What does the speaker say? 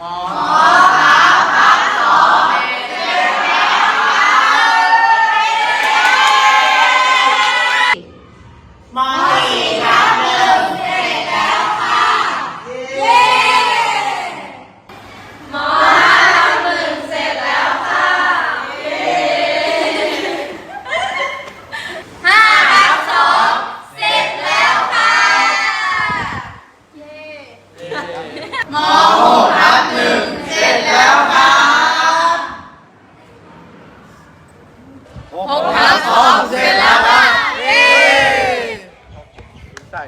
回 หกทับสองเสร็จแล้วครับใส่